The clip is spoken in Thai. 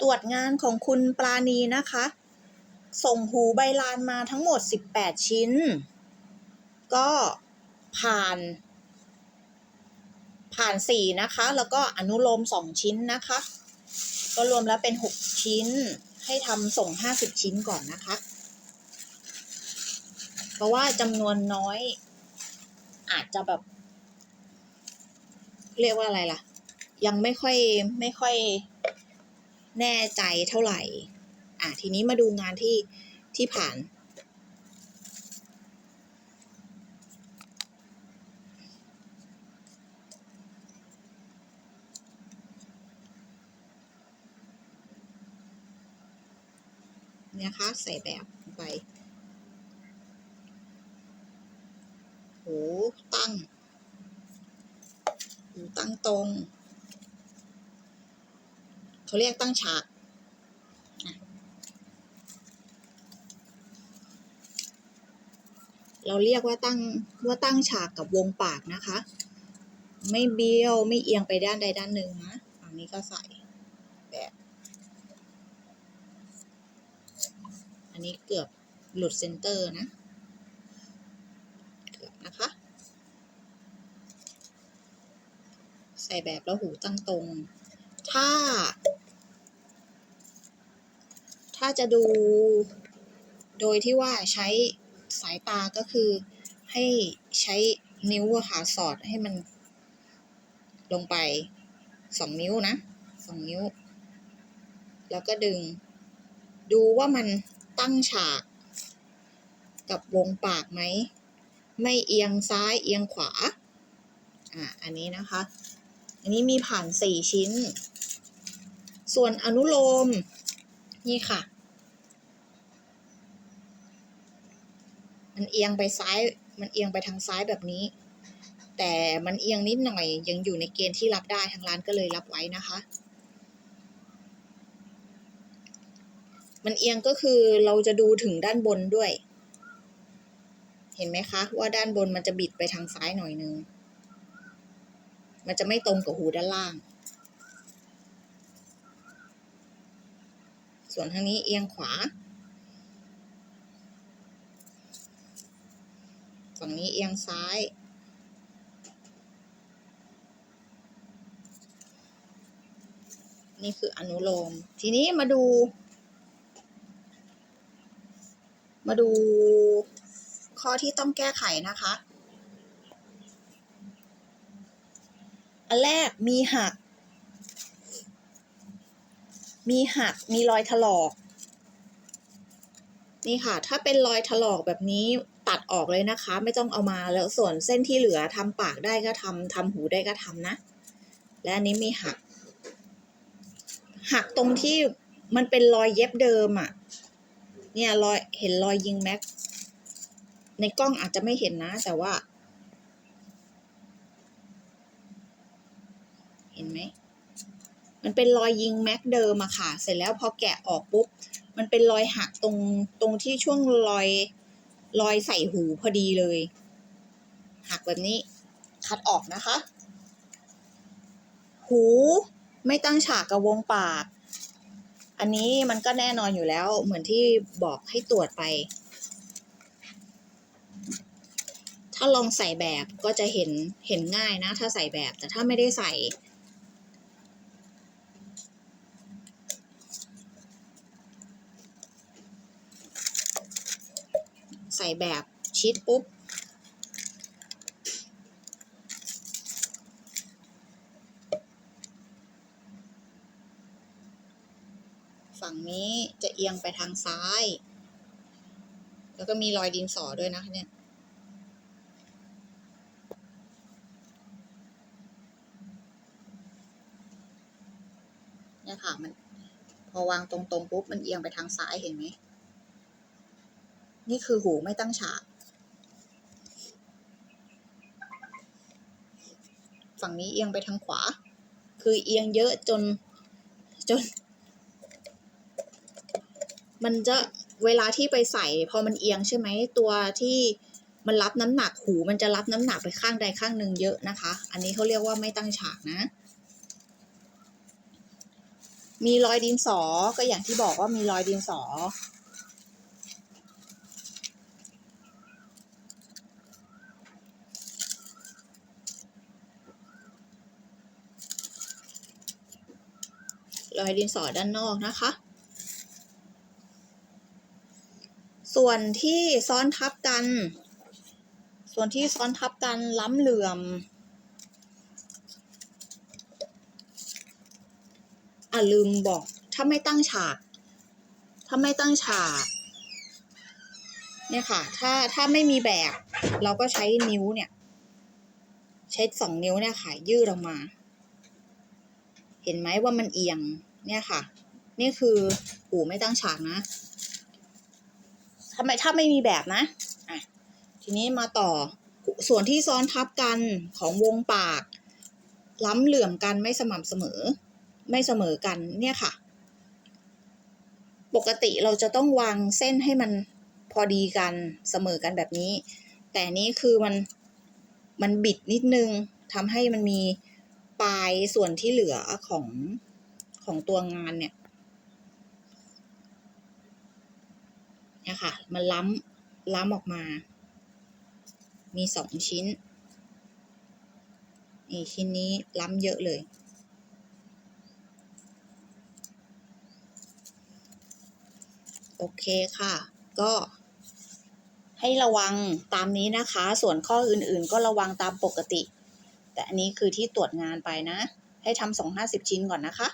ตรวจงานของคุณปราณีนะคะ ส่งหูใบลานมาทั้งหมด 18 ชิ้น ก็ผ่าน ผ่าน 4 นะคะ แล้วก็อนุโลม 2 ชิ้นนะคะ ก็รวมแล้วเป็น 6 ชิ้น ให้ทำส่ง 50 ชิ้นก่อนนะคะ เพราะว่าจำนวนน้อย อาจจะแบบ เรียกว่าอะไรล่ะ ยังไม่ค่อยไม่ค่อย แน่ใจเท่าไหร่ อะ ทีนี้มาดูงานที่ที่ผ่านเนี่ยคะ ใส่แบบไปโหตั้งตั้งตรง เขาเรียกตั้งฉากเราเรียกว่าตั้งว่าตั้งฉากกับวงปากนะคะ ไม่เบี้ยวไม่เอียงไปด้านใดด้านหนึ่งนะอันนี้ก็ใส่แบบ อันนี้เกือบหลุดเซนเตอร์นะ เกือบนะคะ ใส่แบบแล้วหูตั้งตรง ถ้า ถ้าจะดูโดยที่ว่าใช้สายตาก็คือให้ใช้นิ้วค่ะสอดให้มันลงไปสองนิ้วนะสองนิ้ว แล้วก็ดึง ดูว่ามันตั้งฉาก กับวงปากไหม ไม่เอียงซ้ายเอียงขวา อะอันนี้นะคะ อันนี้มีผ่านสี่ชิ้น ส่วนอนุโลม นี่ค่ะ มันเอียงไปซ้าย มันเอียงไปทางซ้ายแบบนี้ แต่มันเอียงนิดหน่อย ยังอยู่ในเกณฑ์ที่รับได้ทางร้านก็เลยรับไว้นะคะ มันเอียงก็คือเราจะดูถึงด้านบนด้วย เห็นไหมคะ ว่าด้านบนมันจะบิดไปทางซ้ายหน่อยนึง มันจะไม่ตรงกับหูด้านล่าง ส่วนทางนี้เอียงขวา ฝั่งนี้เอียงซ้าย นี่คืออนุโลม ทีนี้มาดู มาดูข้อที่ต้องแก้ไขนะคะ อันแรกมีหัก มีหักมีรอยถลอก นี่ค่ะ ถ้าเป็นรอยถลอกแบบนี้ตัดออกเลยนะคะ ไม่ต้องเอามาแล้วส่วนเส้นที่เหลือทำปากได้ก็ทำทำหูได้ก็ทำนะ และอันนี้มีหัก หักตรงที่มันเป็นรอยเย็บเดิมอะ่ะ เนี่ยรอยเห็นรอยยิงแม็ก ในกล้องอาจจะไม่เห็นนะ แต่ว่า เห็นไหม มันเป็นรอยยิงแม็กเดิมอะค่ะ เสร็จแล้วพอแกะออกปุ๊บ มันเป็นรอยหักตรงตรงที่ช่วงรอยรอยใส่หูพอดีเลย หักแบบนี้คัดออกนะคะ หูไม่ตั้งฉากกับวงปาก อันนี้มันก็แน่นอนอยู่แล้ว เหมือนที่บอกให้ตรวจไป ถ้าลองใส่แบบก็จะเห็นเห็นง่ายนะ ถ้าใส่แบบแต่ถ้าไม่ได้ใส่ แบบชิดปุ๊บ ฝั่งนี้จะเอียงไปทางซ้าย แล้วก็มีรอยดินสอด้วยนะเนี่ยเนี่ยค่ะมันพอวางตรงๆปุ๊บมันเอียงไปทางซ้ายเห็นไหม นี่คือหูไม่ตั้งฉาก ฝั่งนี้เอียงไปทางขวา คือเอียงเยอะจนจน มันจะเวลาที่ไปใส่พอมันเอียงใช่ไหมตัวที่มันรับน้ำหนักหูมันจะรับน้ำหนักไปข้างใดข้างหนึ่งเยอะนะคะ อันนี้เขาเรียกว่าไม่ตั้งฉากนะ มีรอยดินสอก็อย่างที่บอกว่ามีรอยดินสอ รอยดินสอด้านนอกนะคะ ส่วนที่ซ้อนทับกัน ส่วนที่ซ้อนทับกันล้ำเหลื่อมอะลืมบอก ถ้าไม่ตั้งฉาก ถ้าไม่ตั้งฉาก เนี่ยค่ะ ถ้าถ้าไม่มีแบบ เราก็ใช้นิ้วเนี่ย ใช้สองนิ้วเนี่ยค่ะ ยืดออกมา เห็นไหมว่ามันเอียง เนี่ยค่ะ นี่คือหูไม่ตั้งฉากนะทำไมถ้าไม่มีแบบนะอะทีนี้มาต่อส่วนที่ซ้อนทับกันของวงปาก ล้ำเหลื่อมกันไม่สม่ำเสมอ ไม่เสมอกันเนี่ยค่ะ ปกติเราจะต้องวางเส้นให้มันพอดีกันเสมอกันแบบนี้ แต่นี้คือมันมันบิดนิดนึงทำให้มันมีปลายส่วนที่เหลือของ ของตัวงานเนี่ยเนี่ยค่ะ มันล้ำล้ำออกมา มีสองชิ้น นี่ชิ้นนี้ล้ำเยอะเลย โอเคค่ะ ก็ให้ระวังตามนี้นะคะ ส่วนข้ออื่นๆ ก็ระวังตามปกติ แต่อันนี้คือที่ตรวจงานไปนะ ให้ทำสองห้าสิบชิ้นก่อนนะคะ